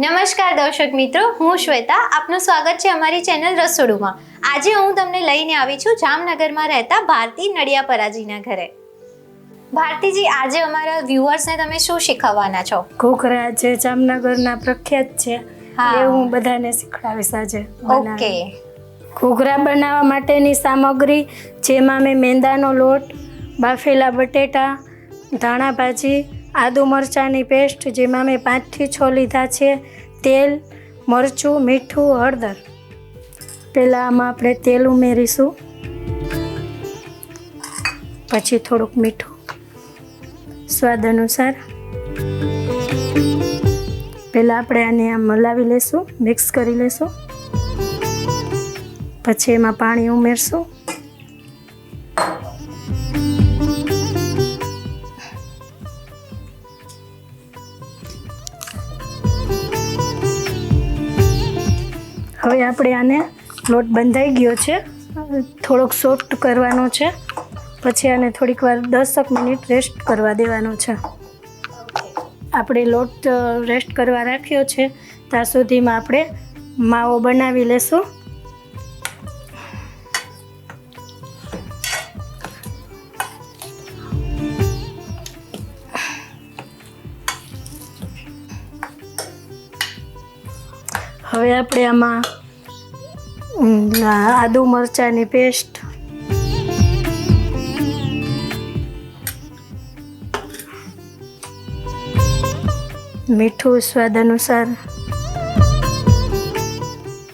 નમસ્કાર દર્શક મિત્રો હું શ્વેતા. આપનું સ્વાગત છે અમારી ચેનલ રસોડુમાં. આજે હું તમને લઈને આવી છું જામનગરમાં રહેતા ભારતી નડિયાપરાજીના ઘરે. ભારતીજી આજે અમારા વ્યુઅર્સને તમે શું શીખવવાના છો? ઘોઘરા છે જામનગરના પ્રખ્યાત છે. હા. એ હું બધાને શીખવાડીશ આજે. ઓકે. ઘોઘરા બનાવવા માટેની સામગ્રી જેમાં મેં મેંદાનો લોટ બાફેલા બટેટા ધાણા ભાજી આદુ મરચાંની પેસ્ટ, જેમાં મેં પાંચથી છ લીધા છે, તેલ, મરચું, મીઠું, હળદર. પહેલાં આમાં આપણે તેલ ઉમેરીશું. પછી થોડુંક મીઠું. સ્વાદ અનુસાર. પહેલાં આપણે આને આમ મલાવી લેશું, મિક્સ કરી લેશું. પછી એમાં પાણી ઉમેરશું. હવે આપણે આને લોટ બંધાઈ ગયો છે. થોડોક સોફ્ટ કરવાનો છે. પછી આને થોડીક વાર દસક મિનિટ રેસ્ટ કરવા દેવાનો છે. આપણે લોટ રેસ્ટ કરવા રાખ્યો છે. ત્યાં સુધીમાં આપણે માવો બનાવી લેશું. હવે આપણે આમાં આદુ મરચાંની પેસ્ટ મીઠું સ્વાદ અનુસાર.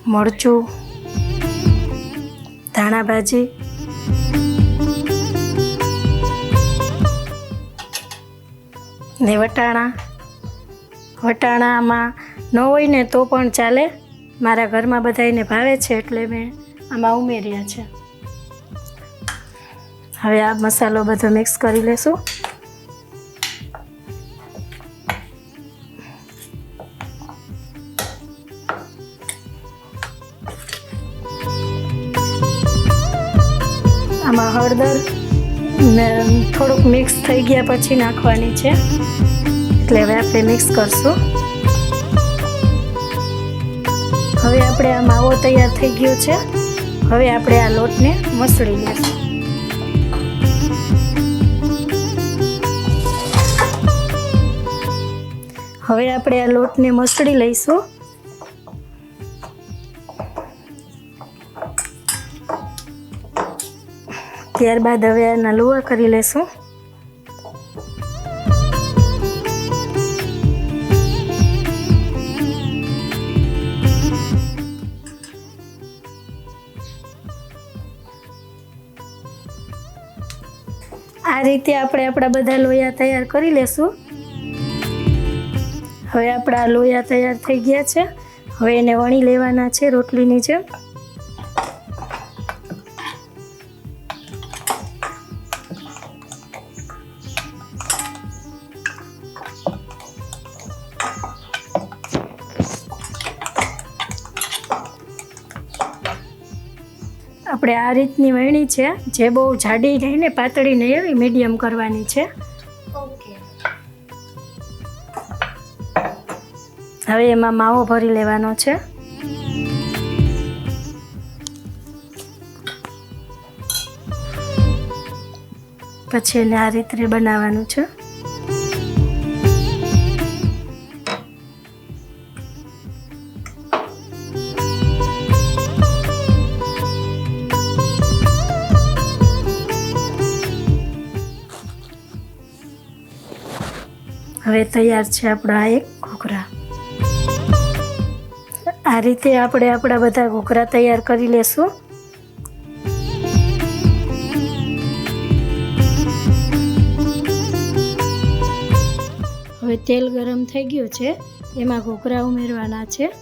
મરચું. ધાણા ભાજી. ને વટાણા. વટાણામાં ન હોય ને તો પણ ચાલે. મારા ઘરમાં બધાને ભાવે છે એટલે મેં આમાં ઉમેર્યા છે. હવે આ મસાલો બધો મિક્સ કરી લેશું. આમાં હળદર ને થોડુંક મિક્સ થઈ ગયા પછી નાખવાની છે. એટલે હવે આપણે મિક્સ કરશું. હવે આપણે આ માવો તૈયાર થઈ ગયો છે. હવે આપણે આ લોટને મસળી લઈશું હવે આપણે આ લોટને મસળી લઈશું. ત્યારબાદ હવે આના લુવા કરી લેશું. આ રીતે આપણે આપણા બધા લોયા તૈયાર કરી લેશું. હવે આપણા લોયા તૈયાર થઈ ગયા છે. હવે એને વણી લેવાના છે રોટલીની જેમ. આપણે આ રીતની વણી છે જે બહુ જાડી નહીં ને પાતળી નહીં એવી મીડિયમ કરવાની છે. હવે એમાં માવો ભરી લેવાનો છે. પછી એને આ રીતે બનાવવાનું છે. હવે તૈયાર છે આપણા એક ઘૂઘરા. આ રીતે આપણે આપણા બધા ઘૂઘરા તૈયાર કરી લેશું. હવે તેલ ગરમ થઈ ગયું છે. એમાં ઘૂઘરા ઉમેરવાના છે.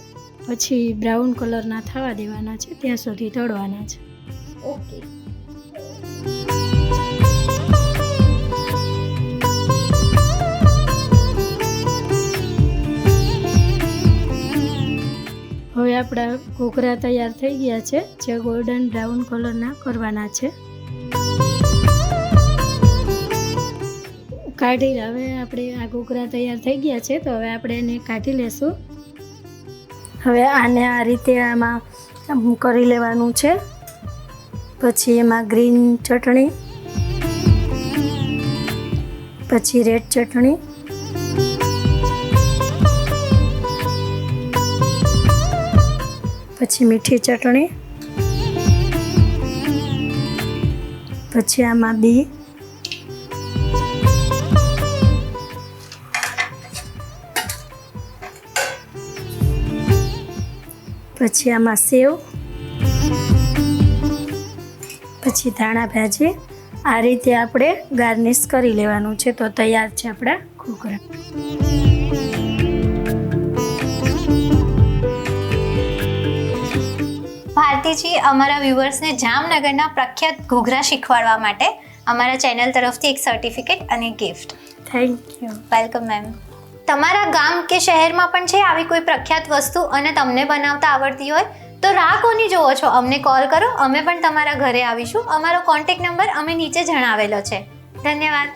પછી બ્રાઉન કલરના થવા દેવાના છે. ત્યાં સુધી તળવાના છે. ઓકે. આપણા ઘૂઘરા તૈયાર થઈ ગયા છે, જે ગોલ્ડન બ્રાઉન કલરના કરવાના છે. કાઢી, હવે આપણે આ ઘૂઘરા તૈયાર થઈ ગયા છે, તો હવે આપણે એને કાઢી લેશું. હવે આને આ રીતે આમાં કરી લેવાનું છે. પછી એમાં ગ્રીન ચટણી, પછી રેડ ચટણી પછી મીઠી ચટણી, પછી આમાં બી. પછી આમાં સેવ, પછી ધાણા ભાજી. આ રીતે આપણે ગાર્નિશ કરી લેવાનું છે, તો તૈયાર છે આપણા ઘૂઘરા ભારતીજી અમારા વ્યુઅર્સને જામનગરના પ્રખ્યાત ઘૂઘરા શીખવાડવા માટે અમારા ચેનલ તરફથી એક સર્ટિફિકેટ અને gift thank you welcome ma'am તમારા ગામ કે શહેરમાં પણ છે આવી કોઈ પ્રખ્યાત વસ્તુ અને તમને બનાવતા આવડતી હોય? તો રાહ કોની જોવો છો? અમને કોલ કરો. અમે પણ તમારા ઘરે આવીશું. અમારો કોન્ટેક્ટ નંબર અમે નીચે જણાવેલો છે. ધન્યવાદ.